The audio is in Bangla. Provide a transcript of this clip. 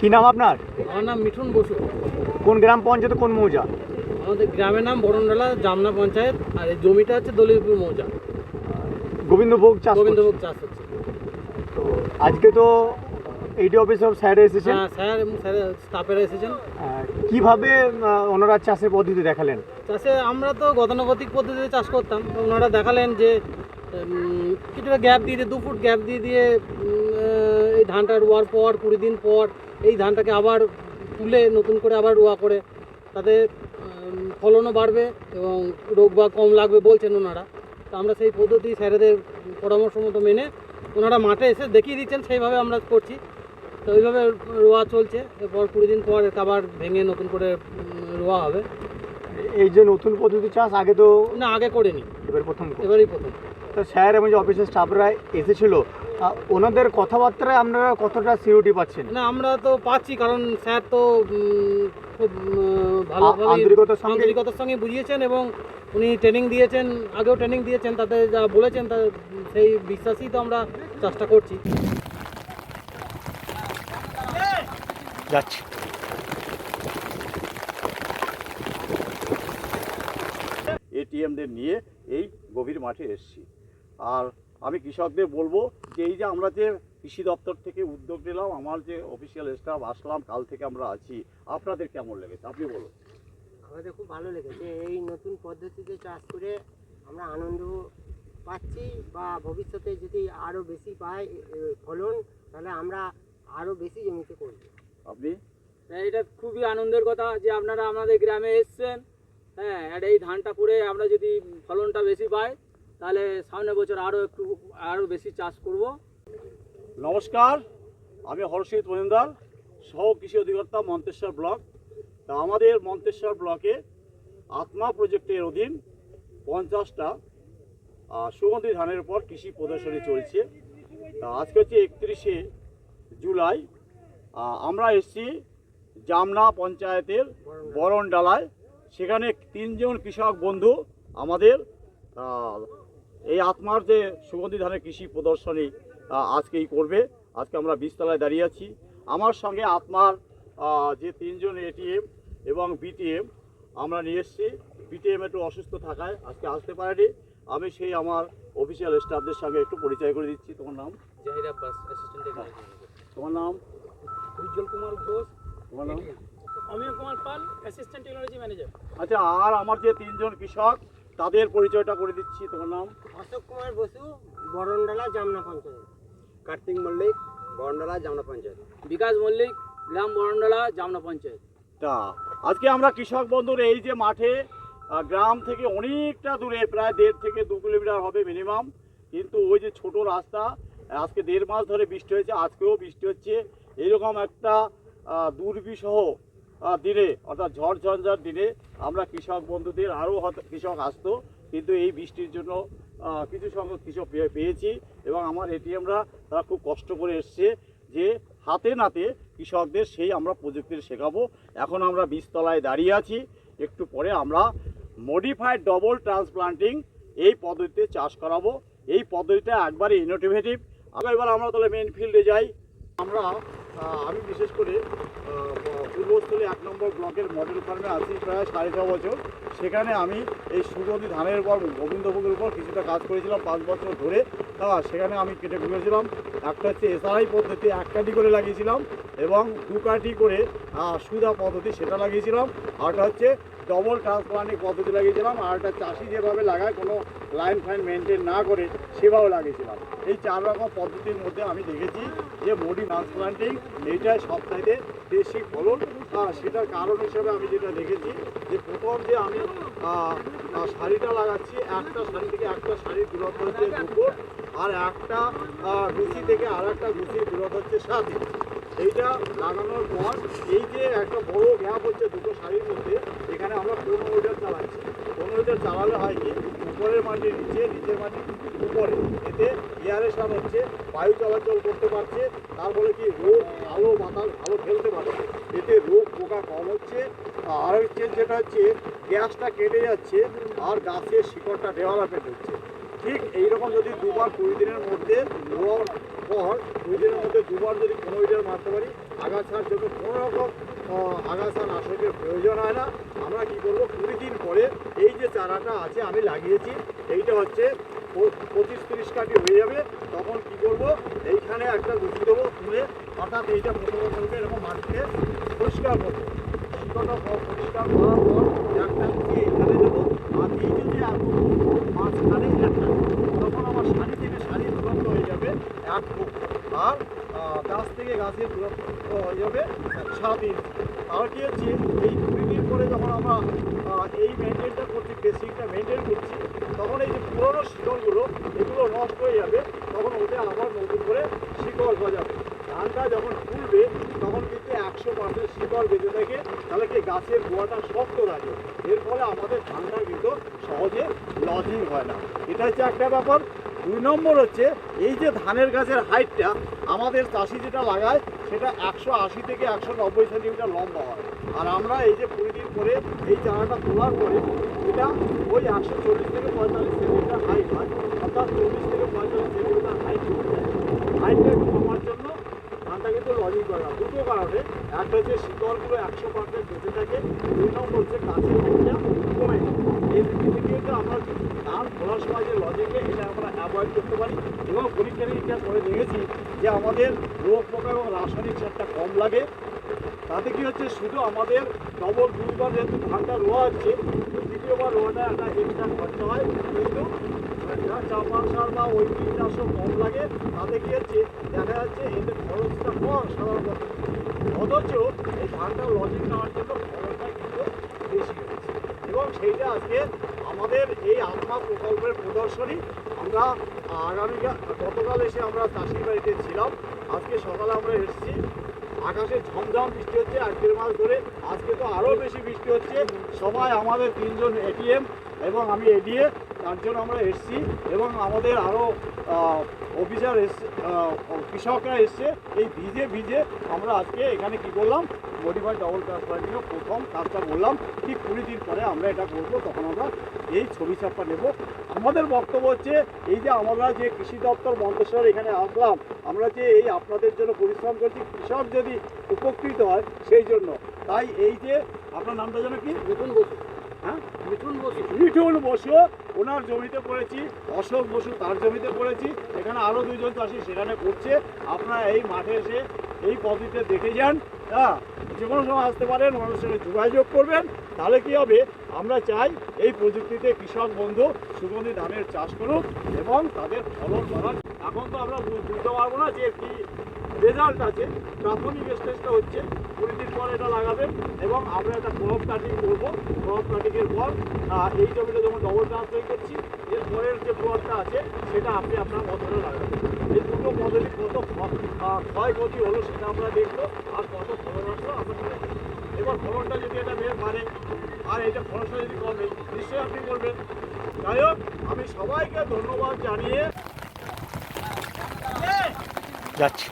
কি নাম আপনার? আমার নাম মিঠুন বসু। কোন গ্রাম পঞ্চায়েত কোন মৌজা? আমাদের গ্রামের নাম বরণডালা জামনা পঞ্চায়েত আর এই জমিটা হচ্ছে দলিপুর মৌজা। গোবিন্দভোগ চাষ গোবিন্দভোগ চাষ হচ্ছে। তো আজকে তো এইডি অফিস সব স্যারে এসেছেন। হ্যাঁ স্যার এবং স্যারের স্টাফেরা এসেছেন। আহ, কীভাবে আহ, ওনারা চাষের পদ্ধতি দেখালেন? চাষে আমরা তো গতানুগতিক পদ্ধতিতে চাষ করতাম। তো ওনারা দেখালেন যে উম, কিছুটা গ্যাপ দিয়ে দিয়ে দু ফুট গ্যাপ দিয়ে দিয়ে উম, ধানটা রোয়ার পর কুড়ি দিন পর এই ধানটাকে আবার তুলে নতুন করে আবার রোয়া করে। তাতে ফলনও বাড়বে এবং রোগ বা কম লাগবে বলছেন ওনারা। তো আমরা সেই পদ্ধতি স্যারেদের পরামর্শ মতো মেনে ওনারা মাঠে এসে দেখিয়ে দিচ্ছেন সেইভাবে আমরা করছি। তো ওইভাবে রোয়া চলছে। এরপর কুড়ি দিন পর আবার ভেঙে নতুন করে রোয়া হবে। এই যে নতুন পদ্ধতি চাষ আগে তো না আগে করিনি। এবার প্রথম এবারই প্রথম। তো স্যার এবং যে অফিসের স্টাফরা এসেছিল ওনাদের কথাবার্তায় আপনারা কতটা সিউরিটি পাচ্ছেন? না আমরা তো পাচ্ছি কারণ স্যার তো খুব ভালোভাবে আন্তরিকতার সঙ্গে- আন্তরিকতার সঙ্গে বুঝিয়েছেন এবং উনি ট্রেনিং দিয়েছেন আগেও ট্রেনিং দিয়েছেন তাতে যা বলেছেন তা সেই বিশ্বাসই তো আমরা চেষ্টা করছি। যাচ্ছি। এটিএমদের নিয়ে এই গভীর মাঠে এসেছি। আর আমি কৃষকদের বলব যে এই যে আমরা যে কৃষি দপ্তর থেকে উদ্যোগ নিলাম আমার যে অফিসিয়াল স্টাফ আসলাম কাল থেকে আমরা আছি। আপনাদের কেমন লেগেছে? আপনি বলুন। আমাদের খুব ভালো লেগেছে। এই নতুন পদ্ধতিতে চাষ করে আমরা আনন্দ পাচ্ছি বা ভবিষ্যতে যদি আরও বেশি পাই ফলন তাহলে আমরা আরও বেশি জমিতে করব। আপনি? হ্যাঁ, এটা খুবই আনন্দের কথা যে আপনারা আমাদের গ্রামে এসছেন। হ্যাঁ আর এই ধানটা করে আমরা যদি ফলনটা বেশি পাই তাহলে সামনের বছর আরও একটু আরও বেশি চাষ করব। নমস্কার, আমি হর্ষিত মহিন্দার সহ কৃষি অধিকর্তা মন্তেশ্বর ব্লক। তা আমাদের মন্তেশ্বর ব্লকে আত্মা প্রজেক্টের অধীন পঞ্চাশটা সুগন্ধি ধানের উপর কৃষি প্রদর্শনী চলছে। তা আজকে হচ্ছে একত্রিশে জুলাই। আমরা এসেছি জামনা পঞ্চায়েতের বরণডালায়। সেখানে তিনজন কৃষক বন্ধু আমাদের এই আত্মার যে সুগন্ধি ধানের কৃষি প্রদর্শনী আজকেই করবে। আজকে আমরা বীজতলায় দাঁড়িয়ে আছি। আমার সঙ্গে আত্মার যে তিনজন এটিএম এবং বিটিএম আমরা নিয়ে এসেছি। বিটিএম একটু অসুস্থ থাকায় আজকে আসতে পারেনি। আমি সেই আমার অফিসিয়াল স্টাফদের সঙ্গে একটু পরিচয় করে দিচ্ছি। তোমার নাম? জাহির আব্বাস অ্যাসিস্ট্যান্ট তোমার নাম? উজ্জ্বল কুমার ঘোষ। তোমার নাম? Amiya Kumar Pal assistant technology manager আচ্ছা আর আমার যে তিনজন কৃষক তাদের পরিচয়টা করে দিচ্ছি তোমার নাম? অশোক কুমার বসু বরণডালা জামনা পঞ্চায়েত। কার্তিক মল্লিক বরণডালা জামনা পঞ্চায়েত। বিকাশ মল্লিক গ্রাম বরণডালা জামনা পঞ্চায়েত। তা আজকে আমরা কৃষক বন্ধুর এই যে মাঠে গ্রাম থেকে অনেকটা দূরে প্রায় দেড় থেকে দু কিলোমিটার হবে মিনিমাম কিন্তু ওই যে ছোট রাস্তা আজকে দেড় মাস ধরে বৃষ্টি হয়েছে আজকেও বৃষ্টি হচ্ছে। এইরকম একটা দুর্বিষহ দিনে, অর্থাৎ ঝড় ঝঞ্ঝার দিনে আমরা কৃষক বন্ধুদের আরও কৃষক আসতো। কিন্তু এই বৃষ্টির জন্য কিছু সংখ্যক কৃষক পেয়ে- পেয়েছি এবং আমার এটিএমরা তারা খুব কষ্ট করে এসছে যে হাতে নাতে কৃষকদের সেই আমরা প্রযুক্তি শেখাবো। এখন আমরা বীজতলায় দাঁড়িয়ে আছি। একটু পরে আমরা মডিফাইড ডবল ট্রান্সপ্লান্টিং এই পদ্ধতিতে চাষ করাবো। এই পদ্ধতিটা একবারে ইনোভেটিভ এবার আমরা তাহলে মেন ফিল্ডে যাই। আমরা আমি বিশেষ করে পূর্বস্থলে এক নম্বর ব্লকের মডেল ফার্মে আছি প্রায় সাড়ে ছ বছর। সেখানে আমি এই সুগন্ধি ধানের উপর, গোবিন্দভোগের উপর কিছুটা কাজ করেছিলাম পাঁচ বছর ধরে। তা সেখানে আমি কেটে ঘুরেছিলাম একটা হচ্ছে এসআরআই পদ্ধতি, এক কাটি করে লাগিয়েছিলাম এবং দু কাটি করে সুদা পদ্ধতি সেটা লাগিয়েছিলাম। আরটা হচ্ছে ডবল ট্রান্সপ্লান্টিং পদ্ধতি লাগিয়েছিলাম, আর একটা চাষি যেভাবে লাগায়, কোনো লাইন ফাইন মেনটেন না করে সেভাবে লাগিয়েছিলাম। এই চার রকম পদ্ধতির মধ্যে আমি দেখেছি যে মডি ট্রান্সপ্লান্টিং এইটাই সবচাইতে বেশি ফলন। সেটার কারণ হিসেবে আমি যেটা দেখেছি যে প্রথম যে আমি শাড়িটা লাগাচ্ছি, একটা শাড়ি থেকে একটা শাড়ির দূরত্ব হচ্ছে দু ফুট আর একটা গুছি থেকে আর একটা গুছির দূরত্ব হচ্ছে সাত এইটা লাগানোর পর এই যে একটা বড় গ্যাপ হচ্ছে দুটো শাড়ির মধ্যে, এখানে আমরা পনেরো মিটার চালাচ্ছি। পনেরো মিটার চালালে হয় কি? উপরের মাটি নিচে, নিচের মাটি উপরে। এতে এয়ারেশন হচ্ছে, বায়ু চলাচল করতে পারছে তারপরে কি রোগ, আলো, বাতাস ভালো ফেলতে পারছে। এতে রোগ পোকা কম হচ্ছে। আর হচ্ছে যেটা হচ্ছে, গ্যাসটা কেটে যাচ্ছে, আর গাছের শিকড়টা ডেভেলপমেন্ট হচ্ছে। ঠিক এইরকম যদি দুবার কুড়ি দিনের মধ্যে রোগ পর দুই দিনের মধ্যে দুবার যদি কোনো লিটার মারতে পারি, আগাছার জন্য কোনো রকম আগাছা নাশকের প্রয়োজন হয় না। আমরা কি করব? কুড়ি দিন পরে এই যে চারাটা আছে আমি লাগিয়েছি, এইটা হচ্ছে পঁচিশ তিরিশ কাটি হয়ে যাবে। তখন কি করব? এইখানে একটা গুছি দেবো, তুলে অর্থাৎ এইটা প্রথমে করবে এরকম মাটিকে পরিষ্কার করব। পরিষ্কার করার পর একটা গুছি এইখানে দেবো আর এই যে যে এত মাঝখানে একটা, তখন আমার শাড়ি থেকে শাড়ি দূরত্ব হয়ে যাবে, এক ফুট। আর গাছ থেকে গাছের দূরত্ব হয়ে যাবে সাত ইঞ্চি। কি হচ্ছে, এই দিন পরে যখন আমরা এই মেনটেনটা করছি, বেসিকটা মেনটেন করছি, তখন এই যে পুরোনো শিকড়গুলো, এগুলো নষ্ট হয়ে যাবে, তখন ওটা আবার নতুন করে শিকড় গজাবে। ধানটা যখন ফুলবে, তখন কিন্তু একশো পার্সেন্ট শিকড় বেঁচে থাকে। তাহলে কি গাছের গোয়াটা শক্ত থাকে? এর ফলে আমাদের ধানটা কিন্তু সহজে লজিং হয় না। এটা হচ্ছে একটা ব্যাপার। দুই নম্বর হচ্ছে, এই যে ধানের গাছের হাইটটা, আমাদের চাষি যেটা লাগায়, সেটা একশো আশি থেকে একশো নব্বই সেন্টিমিটার লম্বা হয়। আর আমরা এই যে কুড়ি দিন করে এই চারাটা তোলার পরে, এটা ওই একশো চল্লিশ থেকে পঁয়তাল্লিশ সেন্টিমিটার হাইট হয়, অর্থাৎ চল্লিশ থেকে পঁয়তাল্লিশ সেন্টিমিটার হাইট হাইটটা জন্য লজিং করে দুটো কারণে একটা হচ্ছে শিকড়গুলো একশো পার্সেন্ট বেঁচে থাকে, দুই নম্বর হচ্ছে গাছের হাইটটা কমে এই আমরা ধান খোলার সময় যে লজিংকে এটা আমরা অ্যাভয়েড করতে পারি। এবং পরীক্ষা নিরীক্ষা করে দেখেছি যে আমাদের রোগ পোকা এবং রাসায়নিক সারটা কম লাগে। তাতে কি হচ্ছে? শুধু আমাদের ডবল দুইবার যেহেতু ধানটা রোয়া হচ্ছে দ্বিতীয়বার রোয়াটা একটা এক্সট্রা খরচা হয়। কিন্তু চাপান সার বা ওই কীটনাশক কম লাগে, তাতে কি হচ্ছে দেখা যাচ্ছে এতে খরচটা কম সাধারণত। অথচ এই ধানটা লজিং নেওয়ার জন্য খরচটা কিন্তু বেশি হচ্ছে এবং সেইটা আজকে আমাদের এই আত্মা প্রকল্পের প্রদর্শনী, আমরা আগামী গতকাল এসে আমরা চাষির বাড়িতে ছিলাম। আজকে সকালে আমরা এসেছি। আকাশে ঝমঝম বৃষ্টি হচ্ছে এক দেড় মাস ধরে আজকে তো আরও বেশি বৃষ্টি হচ্ছে। সবাই আমাদের তিনজন এটিএম এবং আমি এডিএ তার জন্য আমরা এসেছি এবং আমাদের আরও অফিসার এসছে কৃষকরা এসছে। এই ভিজে ভিজে আমরা আজকে এখানে কি করলাম? মডিফাইড ডবল ট্রান্সপ্লান্টিং প্রথম কাজটা বললাম ঠিক কুড়ি দিন পরে আমরা এটা করব, তখন আমরা এই ছবি ছাপটা নেব। আমাদের বক্তব্য হচ্ছে এই যে আমরা যে কৃষি দপ্তর মন্তেশ্বর এখানে আসলাম, আমরা যে এই আপনাদের জন্য পরিশ্রম করছি, কৃষক যদি উপকৃত হয় সেই জন্য। তাই এই যে, আপনার নামটা যেন কি? মিঠুন বসু। হ্যাঁ? মিঠুন বসু। মিঠুন বসু, ওনার জমিতে করেছি অশোক বসু তার জমিতে করেছি এখানে আরও দুজন চাষি সেখানে করছে। আপনারা এই মাঠে এসে এই পদ্ধতিতে দেখে যান হ্যাঁ? যে কোনো সময় আসতে পারেন ওনার সঙ্গে যোগাযোগ করবেন, তাহলে কি হবে? আমরা চাই এই প্রযুক্তিতে কৃষক বন্ধু সুগন্ধি ধানের চাষ করুক এবং তাদের ফলন বাড়ান। এখন তো আমরা বুঝতে পারব না যে কি রেজাল্ট আছে, প্রাথমিক স্টেজটা হচ্ছে কুড়ি দিন পর এটা লাগাবেন এবং আমরা একটা ক্রপ কাটিং করব। ক্রপ কাটিংয়ের পর এই জমিটা যখন ডবল ট্রান্সফার করছি এর পরের যে প্লটটা আছে, সেটা আপনি আপনার মতনে লাগাবেন। এই দুটো পদ্ধতি কত ক্ষয়ক্ষতি হলো সেটা আমরা দেখব আর কত ফলন আসলো আমরা এবার ফলনটা যদি এটা বের মানে আর এটা ফলনটা যদি কমে নিশ্চয়ই আপনি বলবেন যাই হোক, আমি সবাইকে ধন্যবাদ জানিয়ে যাচ্ছি।